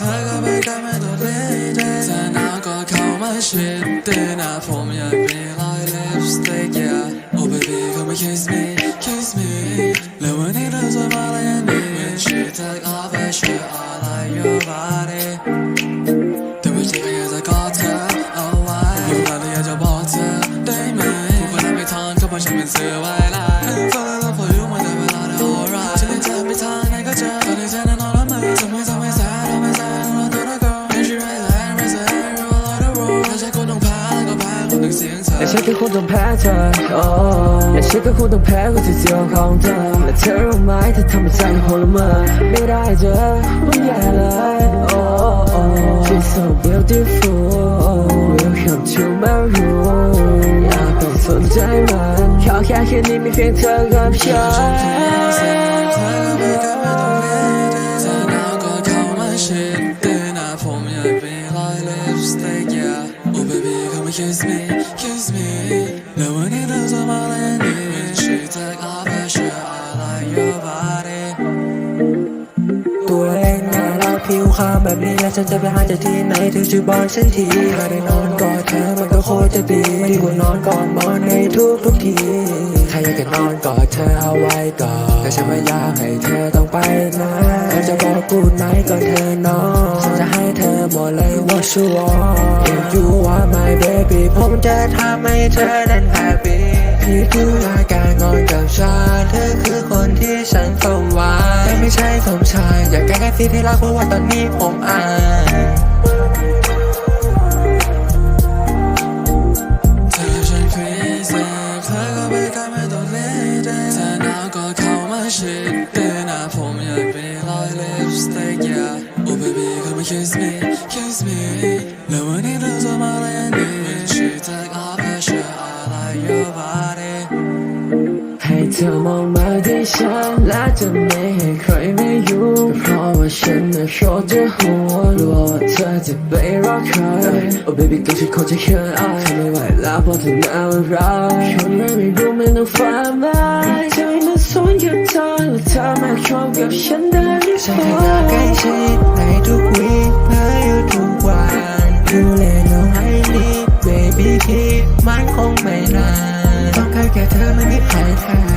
ธอก็ไม่กล้าไม่ตัวเล็กเธอหนาวก็เข้ามาชิดตีหน้าผมอยากมีรอยลิปสติก yeah oh baby come and kiss me kiss me แล้ววันนี้เธอสวยมากเลยอันนี้ when she take off her shirt I like your body แต่ไม่ใช่แค่จะกอดเธอเอาไว้พูดตอนที่อยากจะบอกเธอได้ไหมพูดไปแล้วไม่ทอนก็เพราะฉันเป็นเสือไว้ road ถ้าใช่คนต้องแพ้ก็แพ้คนหนึ่งเสียงเธอและฉันก็คงต้องแพ้เธอโอ้และฉันก็คงต้องแพ้ความที่เสียวของเธอและเธอรู้ไหมเธอทำให้ใจโหละเมอไม่ได้เจอมันแย่เลยโอ้โอ้ She's so beautiful Welcome to my room อยากต้องสนใจมันขอแค่คืนนี้มีเพียงเธอกับฉัน kiss me kiss me แล้ววันนี้เธอสวยมากเลยนี่ when she take off her shirt I like your body ตัวเองน่ารักผิวขาวแบบนี้แล้วฉันจะไปหาจากที่ไหนถึงจะบอกฉันทีถ้าได้นอนกอดเธอมันก็โคตรจะดีดีกว่านอนกอดหมอนในทุกทุกทีถ้าอยากจะนอนกอดเธอเอาไว้ก่อนแต่ฉันไม่อยากให้เธอต้องไปไหนเธอจะบอกกูไหนก็เธอนอนฉันจะให้เธอหมดเลยว่าชัวร์ If you are my baby ผมจะทำให้เธอนั้น happy พี่คืออาการงอนกับฉันเธอคือคนที่ฉันเข้าไวแต่ไม่ใช่สมชายอยากแก้แค่ที่ที่รักเพราะว่าตอนนี้ผมอายเธอช่างพิเศษเธอก็ไม่กล้าไม่ตัวเล็กเธอนาวก็เข้ามาชิดตีหน้าผมอยากมีรอยลิปสติก yeah oh baby come and kiss me kiss me แล้ววันนี้ ให้เธอมองมาที่ฉันและจะไม่ให้ใครไม่อยู่เพราะว่าฉันน่ะโคตรจะหัวกลัวว่าเธอจะไปรักใคร Oh baby ก็ฉันคงจะเขินอายทำไม่ไหวแล้วเพราะเธอน่ารักคนไม่ไม่รู้ไม่ต้องฟังไหมใจมันสนกับเธอว่าเธอมาคบกับฉันได้หรือเปฉันแค่อยาล่ากใกล้ชิดในทุ tell me the